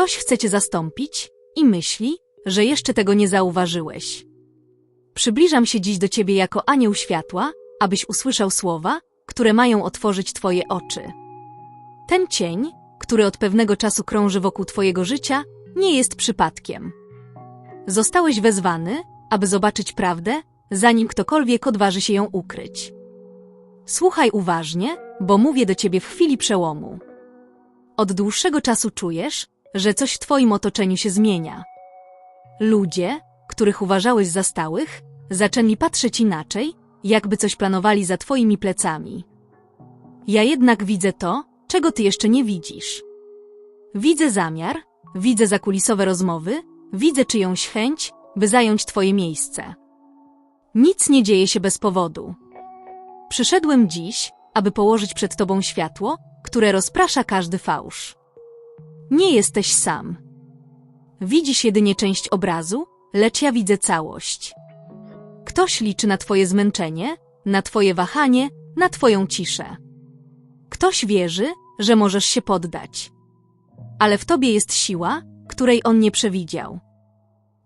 Ktoś chce cię zastąpić i myśli, że jeszcze tego nie zauważyłeś. Przybliżam się dziś do ciebie jako anioł światła, abyś usłyszał słowa, które mają otworzyć twoje oczy. Ten cień, który od pewnego czasu krąży wokół twojego życia, nie jest przypadkiem. Zostałeś wezwany, aby zobaczyć prawdę, zanim ktokolwiek odważy się ją ukryć. Słuchaj uważnie, bo mówię do ciebie w chwili przełomu. Od dłuższego czasu czujesz, że coś w twoim otoczeniu się zmienia. Ludzie, których uważałeś za stałych, zaczęli patrzeć inaczej, jakby coś planowali za twoimi plecami. Ja jednak widzę to, czego ty jeszcze nie widzisz. Widzę zamiar, widzę zakulisowe rozmowy, widzę czyjąś chęć, by zająć twoje miejsce. Nic nie dzieje się bez powodu. Przyszedłem dziś, aby położyć przed tobą światło, które rozprasza każdy fałsz. Nie jesteś sam. Widzisz jedynie część obrazu, lecz ja widzę całość. Ktoś liczy na twoje zmęczenie, na twoje wahanie, na twoją ciszę. Ktoś wierzy, że możesz się poddać. Ale w tobie jest siła, której on nie przewidział.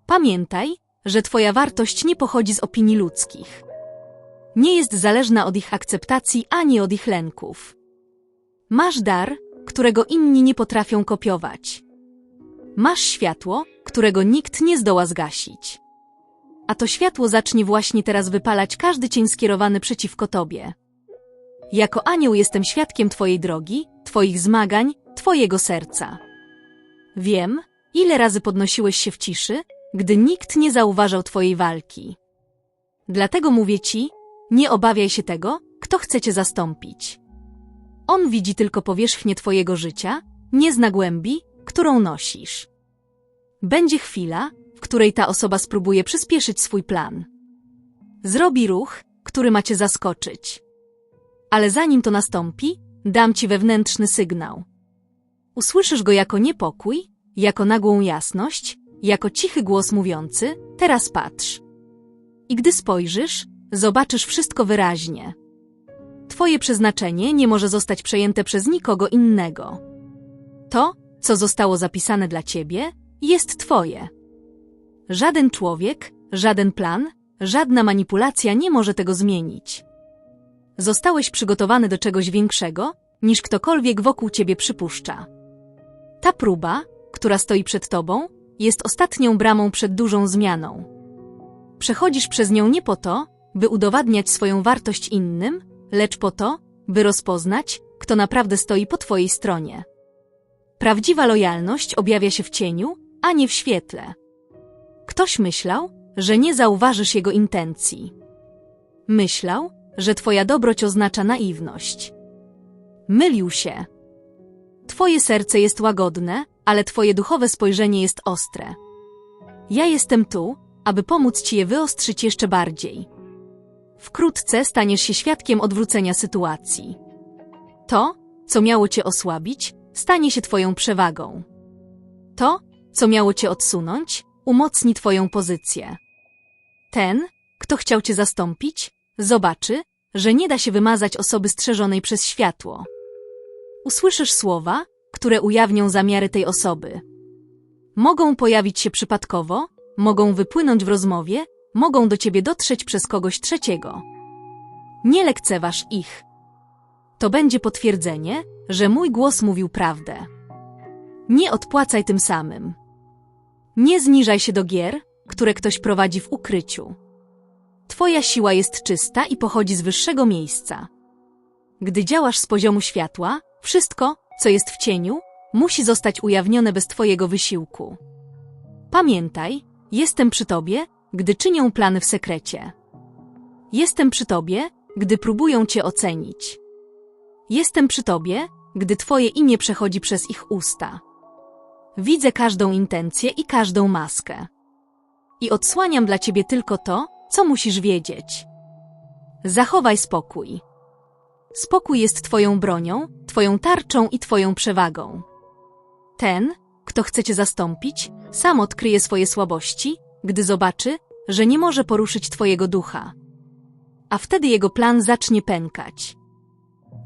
Pamiętaj, że twoja wartość nie pochodzi z opinii ludzkich. Nie jest zależna od ich akceptacji ani od ich lęków. Masz dar, którego inni nie potrafią kopiować. Masz światło, którego nikt nie zdoła zgasić. A to światło zacznie właśnie teraz wypalać każdy cień skierowany przeciwko tobie. Jako anioł jestem świadkiem twojej drogi, twoich zmagań, twojego serca. Wiem, ile razy podnosiłeś się w ciszy, gdy nikt nie zauważał twojej walki. Dlatego mówię ci, nie obawiaj się tego, kto chce cię zastąpić. On widzi tylko powierzchnię twojego życia, nie zna głębi, którą nosisz. Będzie chwila, w której ta osoba spróbuje przyspieszyć swój plan. Zrobi ruch, który ma cię zaskoczyć. Ale zanim to nastąpi, dam ci wewnętrzny sygnał. Usłyszysz go jako niepokój, jako nagłą jasność, jako cichy głos mówiący: Teraz patrz. I gdy spojrzysz, zobaczysz wszystko wyraźnie. Twoje przeznaczenie nie może zostać przejęte przez nikogo innego. To, co zostało zapisane dla ciebie, jest Twoje. Żaden człowiek, żaden plan, żadna manipulacja nie może tego zmienić. Zostałeś przygotowany do czegoś większego, niż ktokolwiek wokół ciebie przypuszcza. Ta próba, która stoi przed tobą, jest ostatnią bramą przed dużą zmianą. Przechodzisz przez nią nie po to, by udowadniać swoją wartość innym, lecz po to, by rozpoznać, kto naprawdę stoi po twojej stronie. Prawdziwa lojalność objawia się w cieniu, a nie w świetle. Ktoś myślał, że nie zauważysz jego intencji. Myślał, że twoja dobroć oznacza naiwność. Mylił się. Twoje serce jest łagodne, ale twoje duchowe spojrzenie jest ostre. Ja jestem tu, aby pomóc ci je wyostrzyć jeszcze bardziej. Wkrótce staniesz się świadkiem odwrócenia sytuacji. To, co miało cię osłabić, stanie się twoją przewagą. To, co miało cię odsunąć, umocni twoją pozycję. Ten, kto chciał cię zastąpić, zobaczy, że nie da się wymazać osoby strzeżonej przez światło. Usłyszysz słowa, które ujawnią zamiary tej osoby. Mogą pojawić się przypadkowo, mogą wypłynąć w rozmowie, mogą do ciebie dotrzeć przez kogoś trzeciego. Nie lekceważ ich. To będzie potwierdzenie, że mój głos mówił prawdę. Nie odpłacaj tym samym. Nie zniżaj się do gier, które ktoś prowadzi w ukryciu. Twoja siła jest czysta i pochodzi z wyższego miejsca. Gdy działasz z poziomu światła, wszystko, co jest w cieniu, musi zostać ujawnione bez Twojego wysiłku. Pamiętaj, jestem przy Tobie, gdy czynią plany w sekrecie. Jestem przy Tobie, gdy próbują Cię ocenić. Jestem przy Tobie, gdy Twoje imię przechodzi przez ich usta. Widzę każdą intencję i każdą maskę. I odsłaniam dla Ciebie tylko to, co musisz wiedzieć. Zachowaj spokój. Spokój jest Twoją bronią, Twoją tarczą i Twoją przewagą. Ten, kto chce Cię zastąpić, sam odkryje swoje słabości, gdy zobaczy, że nie może poruszyć Twojego ducha. A wtedy jego plan zacznie pękać.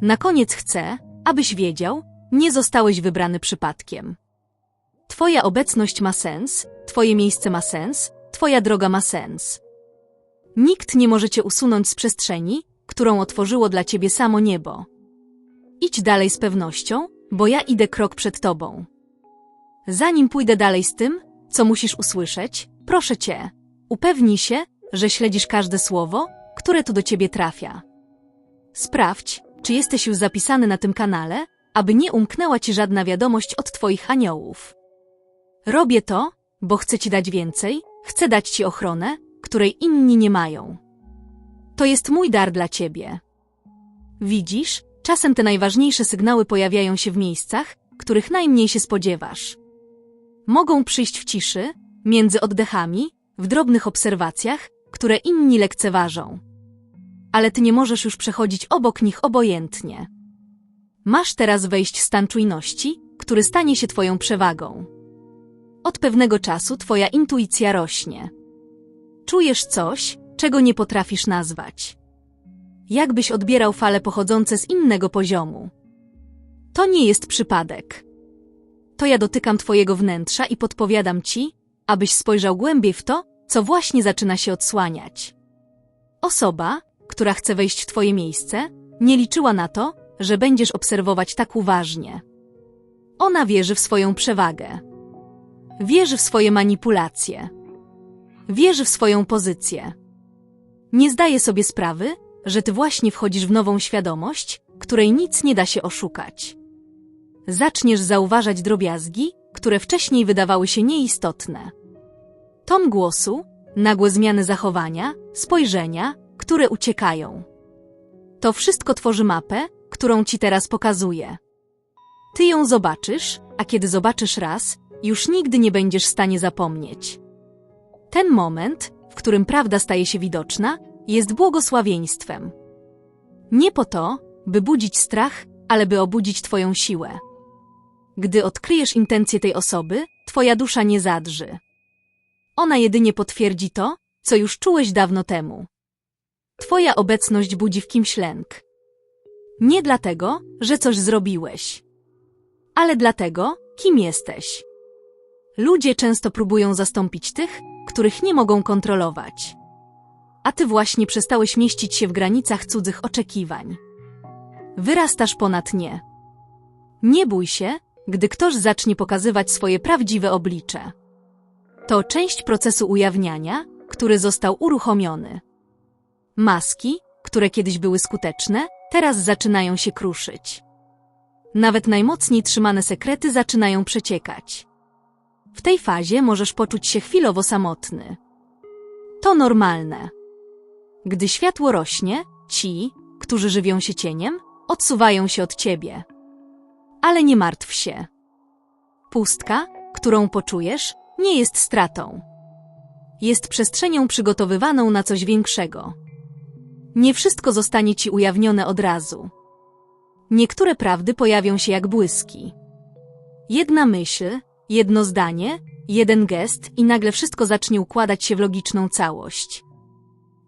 Na koniec chcę, abyś wiedział, nie zostałeś wybrany przypadkiem. Twoja obecność ma sens, Twoje miejsce ma sens, Twoja droga ma sens. Nikt nie może Cię usunąć z przestrzeni, którą otworzyło dla Ciebie samo niebo. Idź dalej z pewnością, bo ja idę krok przed Tobą. Zanim pójdę dalej z tym, co musisz usłyszeć, proszę Cię, upewnij się, że śledzisz każde słowo, które tu do Ciebie trafia. Sprawdź, czy jesteś już zapisany na tym kanale, aby nie umknęła Ci żadna wiadomość od Twoich aniołów. Robię to, bo chcę Ci dać więcej, chcę dać Ci ochronę, której inni nie mają. To jest mój dar dla Ciebie. Widzisz, czasem te najważniejsze sygnały pojawiają się w miejscach, których najmniej się spodziewasz. Mogą przyjść w ciszy, między oddechami, w drobnych obserwacjach, które inni lekceważą. Ale ty nie możesz już przechodzić obok nich obojętnie. Masz teraz wejść w stan czujności, który stanie się twoją przewagą. Od pewnego czasu twoja intuicja rośnie. Czujesz coś, czego nie potrafisz nazwać. Jakbyś odbierał fale pochodzące z innego poziomu. To nie jest przypadek. To ja dotykam twojego wnętrza i podpowiadam ci, abyś spojrzał głębiej w to, co właśnie zaczyna się odsłaniać. Osoba, która chce wejść w twoje miejsce, nie liczyła na to, że będziesz obserwować tak uważnie. Ona wierzy w swoją przewagę. Wierzy w swoje manipulacje. Wierzy w swoją pozycję. Nie zdaje sobie sprawy, że ty właśnie wchodzisz w nową świadomość, której nic nie da się oszukać. Zaczniesz zauważać drobiazgi, które wcześniej wydawały się nieistotne. Ton głosu, nagłe zmiany zachowania, spojrzenia, które uciekają. To wszystko tworzy mapę, którą ci teraz pokazuję. Ty ją zobaczysz, a kiedy zobaczysz raz, już nigdy nie będziesz w stanie zapomnieć. Ten moment, w którym prawda staje się widoczna, jest błogosławieństwem. Nie po to, by budzić strach, ale by obudzić Twoją siłę. Gdy odkryjesz intencje tej osoby, Twoja dusza nie zadrży. Ona jedynie potwierdzi to, co już czułeś dawno temu. Twoja obecność budzi w kimś lęk. Nie dlatego, że coś zrobiłeś, ale dlatego, kim jesteś. Ludzie często próbują zastąpić tych, których nie mogą kontrolować. A ty właśnie przestałeś mieścić się w granicach cudzych oczekiwań. Wyrastasz ponad nie. Nie bój się, gdy ktoś zacznie pokazywać swoje prawdziwe oblicze. To część procesu ujawniania, który został uruchomiony. Maski, które kiedyś były skuteczne, teraz zaczynają się kruszyć. Nawet najmocniej trzymane sekrety zaczynają przeciekać. W tej fazie możesz poczuć się chwilowo samotny. To normalne. Gdy światło rośnie, ci, którzy żywią się cieniem, odsuwają się od ciebie. Ale nie martw się. Pustka, którą poczujesz, nie jest stratą. Jest przestrzenią przygotowywaną na coś większego. Nie wszystko zostanie ci ujawnione od razu. Niektóre prawdy pojawią się jak błyski. Jedna myśl, jedno zdanie, jeden gest i nagle wszystko zacznie układać się w logiczną całość.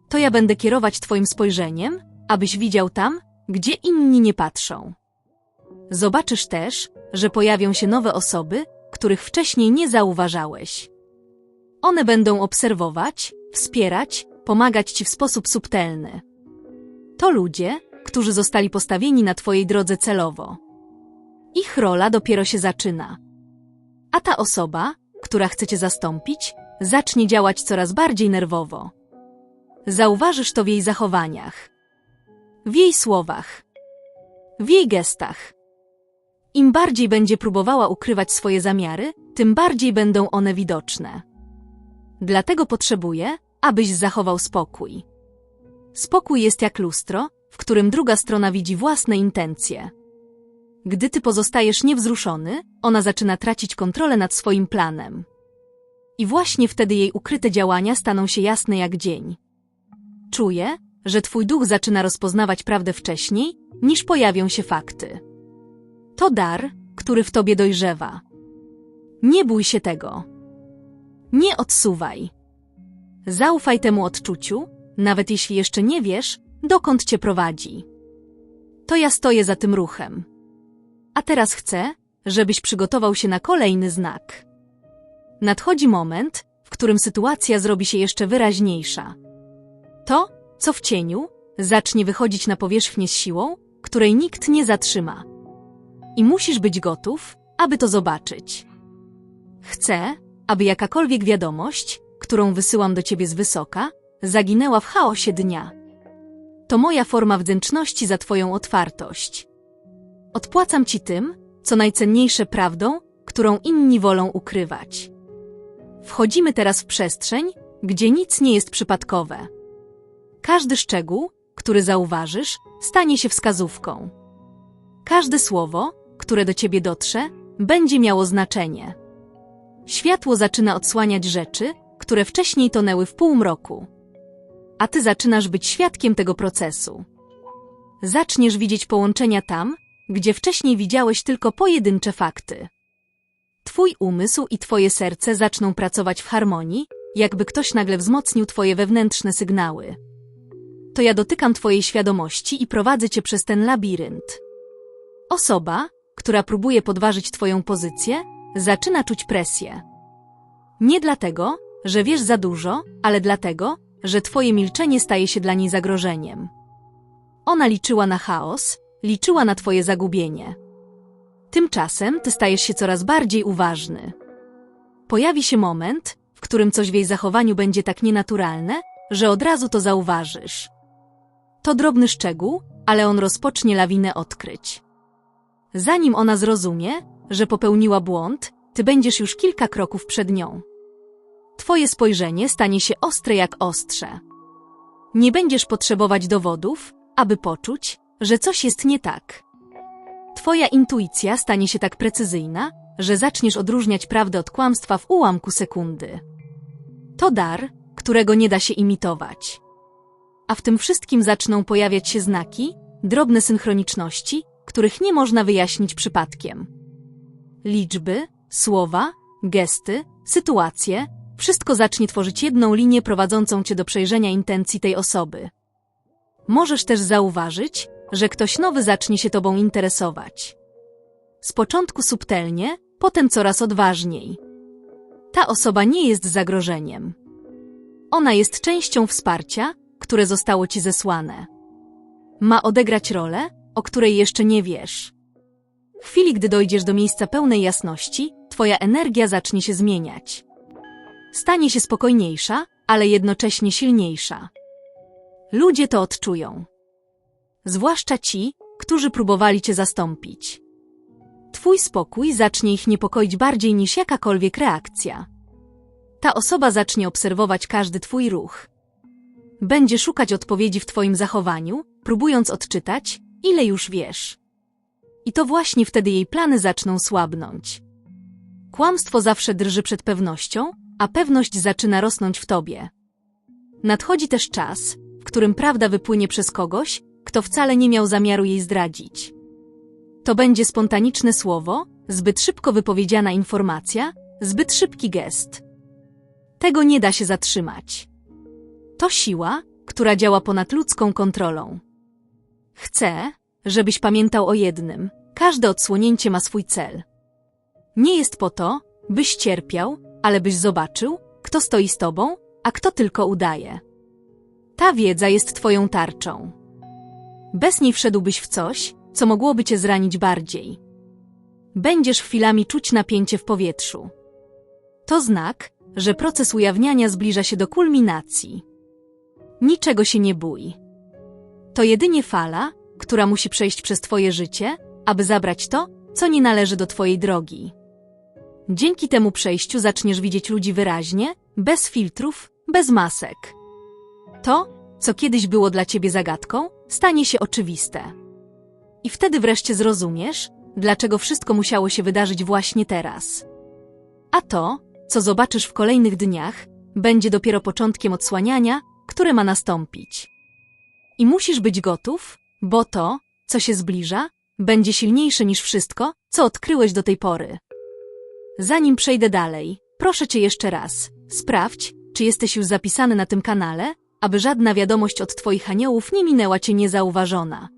To ja będę kierować Twoim spojrzeniem, abyś widział tam, gdzie inni nie patrzą. Zobaczysz też, że pojawią się nowe osoby, których wcześniej nie zauważałeś. One będą obserwować, wspierać, pomagać Ci w sposób subtelny. To ludzie, którzy zostali postawieni na Twojej drodze celowo. Ich rola dopiero się zaczyna. A ta osoba, która chce Cię zastąpić, zacznie działać coraz bardziej nerwowo. Zauważysz to w jej zachowaniach, w jej słowach, w jej gestach. Im bardziej będzie próbowała ukrywać swoje zamiary, tym bardziej będą one widoczne. Dlatego potrzebuję, abyś zachował spokój. Spokój jest jak lustro, w którym druga strona widzi własne intencje. Gdy ty pozostajesz niewzruszony, ona zaczyna tracić kontrolę nad swoim planem. I właśnie wtedy jej ukryte działania staną się jasne jak dzień. Czuję, że twój duch zaczyna rozpoznawać prawdę wcześniej, niż pojawią się fakty. To dar, który w tobie dojrzewa. Nie bój się tego. Nie odsuwaj. Zaufaj temu odczuciu, nawet jeśli jeszcze nie wiesz, dokąd cię prowadzi. To ja stoję za tym ruchem. A teraz chcę, żebyś przygotował się na kolejny znak. nadchodzi moment, w którym sytuacja zrobi się jeszcze wyraźniejsza. To, co w cieniu, zacznie wychodzić na powierzchnię z siłą, której nikt nie zatrzyma. I musisz być gotów, aby to zobaczyć. Chcę, aby jakakolwiek wiadomość, którą wysyłam do ciebie z wysoka, zaginęła w chaosie dnia. To moja forma wdzięczności za twoją otwartość. Odpłacam ci tym, co najcenniejsze prawdą, którą inni wolą ukrywać. Wchodzimy teraz w przestrzeń, gdzie nic nie jest przypadkowe. Każdy szczegół, który zauważysz, stanie się wskazówką. Każde słowo, które do ciebie dotrze, będzie miało znaczenie. Światło zaczyna odsłaniać rzeczy, które wcześniej tonęły w półmroku. A ty zaczynasz być świadkiem tego procesu. Zaczniesz widzieć połączenia tam, gdzie wcześniej widziałeś tylko pojedyncze fakty. Twój umysł i twoje serce zaczną pracować w harmonii, jakby ktoś nagle wzmocnił twoje wewnętrzne sygnały. To ja dotykam twojej świadomości i prowadzę cię przez ten labirynt. Osoba, która próbuje podważyć twoją pozycję, zaczyna czuć presję. Nie dlatego, że wiesz za dużo, ale dlatego, że twoje milczenie staje się dla niej zagrożeniem. Ona liczyła na chaos, liczyła na twoje zagubienie. Tymczasem ty stajesz się coraz bardziej uważny. Pojawi się moment, w którym coś w jej zachowaniu będzie tak nienaturalne, że od razu to zauważysz. To drobny szczegół, ale on rozpocznie lawinę odkryć. Zanim ona zrozumie, że popełniła błąd, ty będziesz już kilka kroków przed nią. Twoje spojrzenie stanie się ostre jak ostrze. Nie będziesz potrzebować dowodów, aby poczuć, że coś jest nie tak. Twoja intuicja stanie się tak precyzyjna, że zaczniesz odróżniać prawdę od kłamstwa w ułamku sekundy. To dar, którego nie da się imitować. A w tym wszystkim zaczną pojawiać się znaki, drobne synchroniczności, których nie można wyjaśnić przypadkiem. Liczby, słowa, gesty, sytuacje, wszystko zacznie tworzyć jedną linię prowadzącą cię do przejrzenia intencji tej osoby. Możesz też zauważyć, że ktoś nowy zacznie się tobą interesować. Z początku subtelnie, potem coraz odważniej. Ta osoba nie jest zagrożeniem. Ona jest częścią wsparcia, które zostało ci zesłane. Ma odegrać rolę, o której jeszcze nie wiesz. W chwili, gdy dojdziesz do miejsca pełnej jasności, twoja energia zacznie się zmieniać. Stanie się spokojniejsza, ale jednocześnie silniejsza. Ludzie to odczują. Zwłaszcza ci, którzy próbowali cię zastąpić. Twój spokój zacznie ich niepokoić bardziej niż jakakolwiek reakcja. Ta osoba zacznie obserwować każdy twój ruch. Będzie szukać odpowiedzi w twoim zachowaniu, próbując odczytać, ile już wiesz. I to właśnie wtedy jej plany zaczną słabnąć. Kłamstwo zawsze drży przed pewnością, a pewność zaczyna rosnąć w tobie. Nadchodzi też czas, w którym prawda wypłynie przez kogoś, kto wcale nie miał zamiaru jej zdradzić. To będzie spontaniczne słowo, zbyt szybko wypowiedziana informacja, zbyt szybki gest. Tego nie da się zatrzymać. To siła, która działa ponad ludzką kontrolą. Chcę, żebyś pamiętał o jednym. Każde odsłonięcie ma swój cel. Nie jest po to, byś cierpiał, ale byś zobaczył, kto stoi z tobą, a kto tylko udaje. Ta wiedza jest twoją tarczą. Bez niej wszedłbyś w coś, co mogłoby cię zranić bardziej. Będziesz chwilami czuć napięcie w powietrzu. To znak, że proces ujawniania zbliża się do kulminacji. Niczego się nie bój. To jedynie fala, która musi przejść przez Twoje życie, aby zabrać to, co nie należy do Twojej drogi. Dzięki temu przejściu zaczniesz widzieć ludzi wyraźnie, bez filtrów, bez masek. To, co kiedyś było dla Ciebie zagadką, stanie się oczywiste. I wtedy wreszcie zrozumiesz, dlaczego wszystko musiało się wydarzyć właśnie teraz. A to, co zobaczysz w kolejnych dniach, będzie dopiero początkiem odsłaniania, które ma nastąpić. I musisz być gotów, bo to, co się zbliża, będzie silniejsze niż wszystko, co odkryłeś do tej pory. Zanim przejdę dalej, proszę Cię jeszcze raz, sprawdź, czy jesteś już zapisany na tym kanale, aby żadna wiadomość od Twoich aniołów nie minęła Cię niezauważona.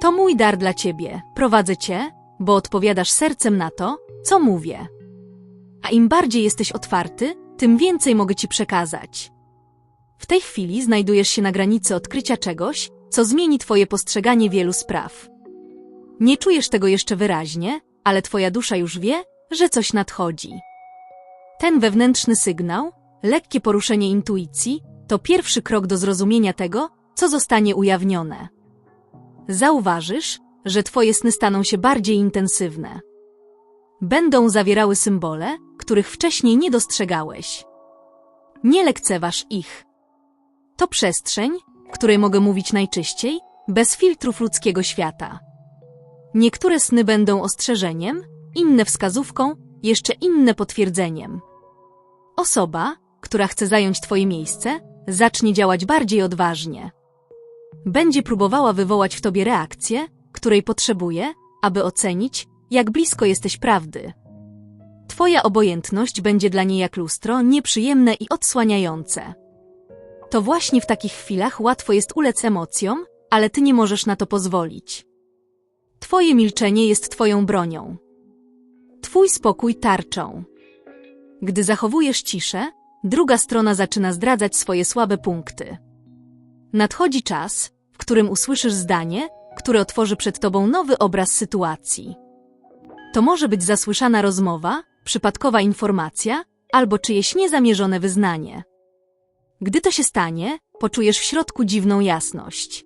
To mój dar dla Ciebie, prowadzę Cię, bo odpowiadasz sercem na to, co mówię. A im bardziej jesteś otwarty, tym więcej mogę ci przekazać. W tej chwili znajdujesz się na granicy odkrycia czegoś, co zmieni twoje postrzeganie wielu spraw. Nie czujesz tego jeszcze wyraźnie, ale twoja dusza już wie, że coś nadchodzi. Ten wewnętrzny sygnał, lekkie poruszenie intuicji, to pierwszy krok do zrozumienia tego, co zostanie ujawnione. Zauważysz, że twoje sny staną się bardziej intensywne. Będą zawierały symbole, których wcześniej nie dostrzegałeś. Nie lekceważ ich. To przestrzeń, której mogę mówić najczyściej, bez filtrów ludzkiego świata. Niektóre sny będą ostrzeżeniem, inne wskazówką, jeszcze inne potwierdzeniem. Osoba, która chce zająć Twoje miejsce, zacznie działać bardziej odważnie. Będzie próbowała wywołać w Tobie reakcję, której potrzebuje, aby ocenić, jak blisko jesteś prawdy. Twoja obojętność będzie dla niej jak lustro, nieprzyjemne i odsłaniające. To właśnie w takich chwilach łatwo jest ulec emocjom, ale ty nie możesz na to pozwolić. Twoje milczenie jest twoją bronią. Twój spokój tarczą. Gdy zachowujesz ciszę, druga strona zaczyna zdradzać swoje słabe punkty. Nadchodzi czas, w którym usłyszysz zdanie, które otworzy przed tobą nowy obraz sytuacji. To może być zasłyszana rozmowa, przypadkowa informacja albo czyjeś niezamierzone wyznanie. Gdy to się stanie, poczujesz w środku dziwną jasność.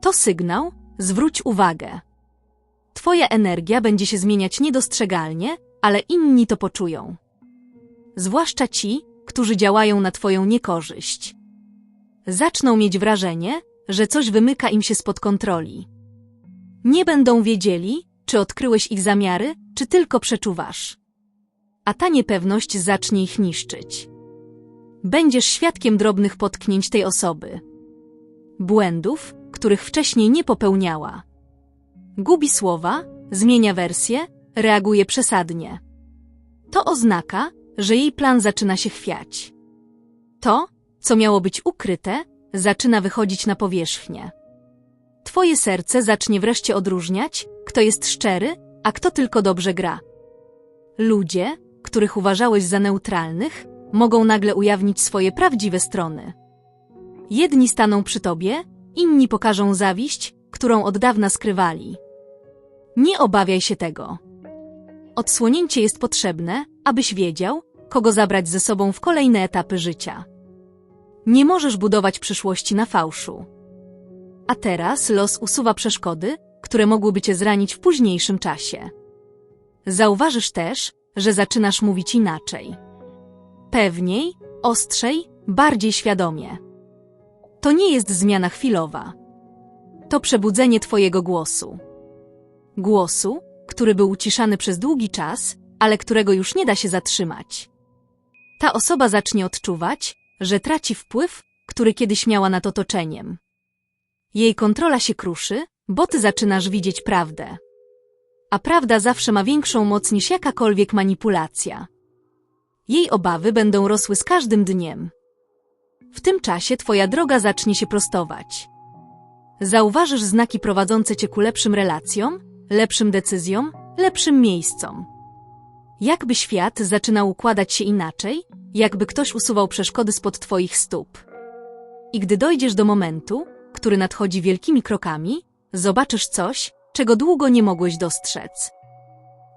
To sygnał, zwróć uwagę. Twoja energia będzie się zmieniać niedostrzegalnie, ale inni to poczują. Zwłaszcza ci, którzy działają na Twoją niekorzyść. Zaczną mieć wrażenie, że coś wymyka im się spod kontroli. Nie będą wiedzieli, czy odkryłeś ich zamiary, czy tylko przeczuwasz. A ta niepewność zacznie ich niszczyć. Będziesz świadkiem drobnych potknięć tej osoby. Błędów, których wcześniej nie popełniała. Gubi słowa, zmienia wersję, reaguje przesadnie. To oznaka, że jej plan zaczyna się chwiać. To, co miało być ukryte, zaczyna wychodzić na powierzchnię. Twoje serce zacznie wreszcie odróżniać, kto jest szczery, a kto tylko dobrze gra. Ludzie, których uważałeś za neutralnych, mogą nagle ujawnić swoje prawdziwe strony. Jedni staną przy tobie, inni pokażą zawiść, którą od dawna skrywali. Nie obawiaj się tego. Odsłonięcie jest potrzebne, abyś wiedział, kogo zabrać ze sobą w kolejne etapy życia. Nie możesz budować przyszłości na fałszu. A teraz los usuwa przeszkody, które mogłyby cię zranić w późniejszym czasie. Zauważysz też, że zaczynasz mówić inaczej. Pewniej, ostrzej, bardziej świadomie. To nie jest zmiana chwilowa. To przebudzenie Twojego głosu. Głosu, który był uciszany przez długi czas, ale którego już nie da się zatrzymać. Ta osoba zacznie odczuwać, że traci wpływ, który kiedyś miała nad otoczeniem. Jej kontrola się kruszy, bo ty zaczynasz widzieć prawdę. A prawda zawsze ma większą moc niż jakakolwiek manipulacja. Jej obawy będą rosły z każdym dniem. W tym czasie twoja droga zacznie się prostować. Zauważysz znaki prowadzące cię ku lepszym relacjom, lepszym decyzjom, lepszym miejscom. Jakby świat zaczynał układać się inaczej, jakby ktoś usuwał przeszkody spod twoich stóp. I gdy dojdziesz do momentu, który nadchodzi wielkimi krokami, zobaczysz coś, czego długo nie mogłeś dostrzec.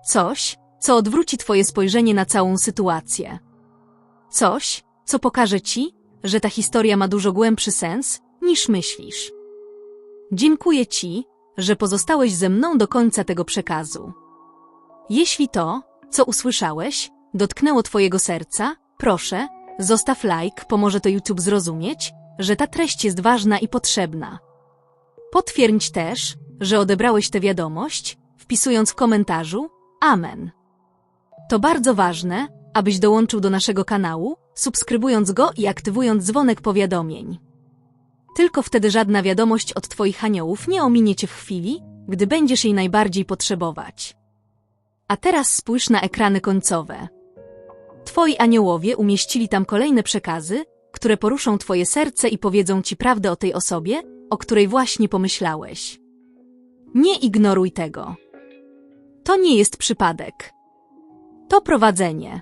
Coś, co odwróci twoje spojrzenie na całą sytuację. Coś, co pokaże ci, że ta historia ma dużo głębszy sens, niż myślisz. Dziękuję ci, że pozostałeś ze mną do końca tego przekazu. Jeśli to, co usłyszałeś, dotknęło twojego serca, proszę, zostaw like, pomoże to YouTube zrozumieć, że ta treść jest ważna i potrzebna. Potwierdź też, że odebrałeś tę wiadomość, wpisując w komentarzu Amen. To bardzo ważne, abyś dołączył do naszego kanału, subskrybując go i aktywując dzwonek powiadomień. Tylko wtedy żadna wiadomość od Twoich aniołów nie ominie Cię w chwili, gdy będziesz jej najbardziej potrzebować. A teraz spójrz na ekrany końcowe. Twoi aniołowie umieścili tam kolejne przekazy, które poruszą Twoje serce i powiedzą Ci prawdę o tej osobie, o której właśnie pomyślałeś. Nie ignoruj tego. To nie jest przypadek. To prowadzenie.